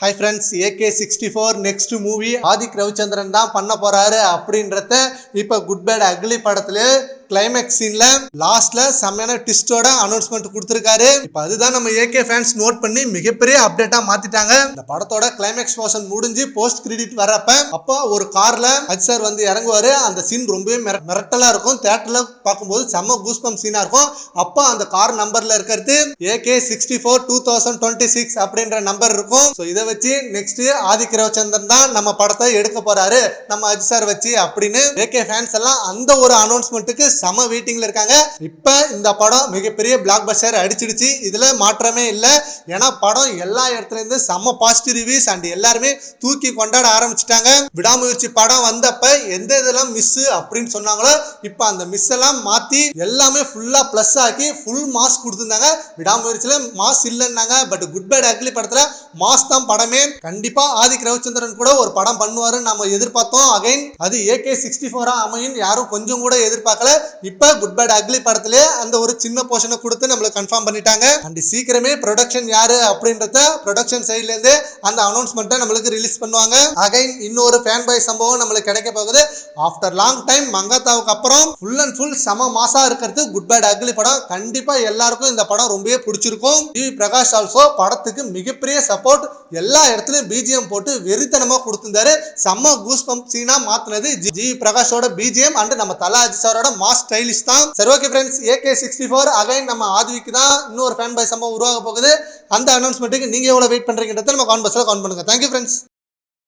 Hi friends AK sixty four next movie Adhik Ravichandran தான் பண்ண போகிறாரு அப்படின்றத இப்போ குட் பேட் அக்லி படத்துலேயே கிளைமேக்ஸ் சீன்ல லாஸ்ட்ல செம்மையான ட்விஸ்டோட அனௌன்ஸ்மெண்ட் கொடுத்துருக்காரு. இப்போ அதுதான் நம்ம ஏகே ஃபேன்ஸ் நோட் பண்ணி மிகப்பெரிய அப்டேட்டா மாத்திட்டாங்க. இந்த படத்தோட கிளைமேக்ஸ் போர்ஷன் முடிஞ்சு போஸ்ட் கிரெடிட் வரப்ப அப்போ ஒரு கார்ல அஜ் சார் வந்து இறங்குவாரு. அந்த சீன் ரொம்பவே மிர- மிரட்டலா இருக்கும். தேட்டர்ல பார்க்கும்போது செம்ம கூஸ்பம் சீனா இருக்கும். அப்போ அந்த கார் நம்பர்ல இருக்கிறது AK sixty four two thousand twenty six அப்படின்ற நம்பர் இருக்கும். ஸோ இதை வச்சு நெக்ஸ்ட் ஆதிக் ரவிச்சந்திரன் தான் நம்ம படத்தை எடுக்க போறாரு. நம்ம அஜ் சார் வச்சு அப்படின்னு ஏகே ஃபேன்ஸ் எல்லாம் அந்த ஒரு அனௌன்ஸ்மெண்ட்டுக்கு செம வெயிட்டிங்ல இருக்காங்க. இப்ப இந்த படம் மிகப்பெரிய பிளாக் பஸ்டர் அடிச்சிடுச்சு. இதுல மாற்றமே இல்லை. ஏன்னா படம் எல்லா இடத்துல இருந்து செம பாசிட்டிவ் ரிவ்யூஸ் அண்ட் எல்லாருமே தூக்கி கொண்டாட ஆரம்பிச்சிட்டாங்க. விடாமுயற்சி படம் வந்தப்ப எந்த இதெல்லாம் மிஸ் அப்படின்னு சொன்னாங்களோ இப்ப அந்த மிஸ் எல்லாம் மாத்தி எல்லாமே ஃபுல்லா ப்ளஸ் ஆக்கி ஃபுல் மாஸ் கொடுத்துருந்தாங்க. விடாமுயற்சியில மாஸ் இல்லைன்னாங்க. பட் குட் பேட் அக்லி படத்துல மாஸ் தான் படமே. கண்டிப்பா ஆதிக் ரவிச்சந்திரன் கூட ஒரு படம் பண்ணுவாருன்னு நம்ம எதிர்பார்த்தோம். அகைன் அது ஏகே சிக்ஸ்டி ஃபோரா அமையும் யாரும் கொஞ்சம் கூட எதிர்பார்க்கல. இப்ப குட் பேட் அக்லி படத்திலே அந்த ஒரு சின்ன போர்ஷனை கொடுத்து நம்மளுக்கு கன்ஃபார்ம் பண்ணிட்டாங்க. அண்ட் சீக்கிரமே ப்ரொடக்ஷன் யாரு அப்படின்றத ப்ரொடக்ஷன் சைட்ல இருந்து அந்த அனௌன்ஸ்மெண்ட்டை நம்மளுக்கு ரிலீஸ் பண்ணுவாங்க. அகைன் இன்னொரு ஃபேன் பாய் சம்பவம் நம்மளுக்கு கிடைக்க போகுது. ஆஃப்டர் லாங் டைம் மங்காத்தாவுக்கு அப்புறம் ஃபுல் அண்ட் ஃபுல் செம மாசா இருக்கிறது குட் பேட் அக்லி படம். கண்டிப்பா எல்லாருக்கும் இந்த படம் ரொம்பவே பிடிச்சிருக்கும். டிவி பிரகாஷ் ஆல்சோ படத்துக்கு மிகப்பெரிய சப்போர்ட் எல்லா இடத்துலயும் பிஜிஎம் போட்டு வெறித்தனமா கொடுத்திருந்தாரு. செம்ம கூஸ் பம்ப் சீனா மாத்தினது ஜி பிரகாஷோட பிஜிஎம் அண்ட் நம்ம தலாஜி சாரோட மாஸ் ஸ்டைலிஷ் தான். சரி okay friends AK sixty four again நம்ம ஆதிவிக்கு தான் இன்னொரு ஃபேன் பாய் சம்பவம் உருவாக போகுது. அந்த அனௌன்ஸ்மெண்ட்டுக்கு நீங்க எவ்வளவு வெயிட் பண்றீங்கன்றத நம்ம கான்பர்ஸில் கான் பண்ணுங்க. Thank you friends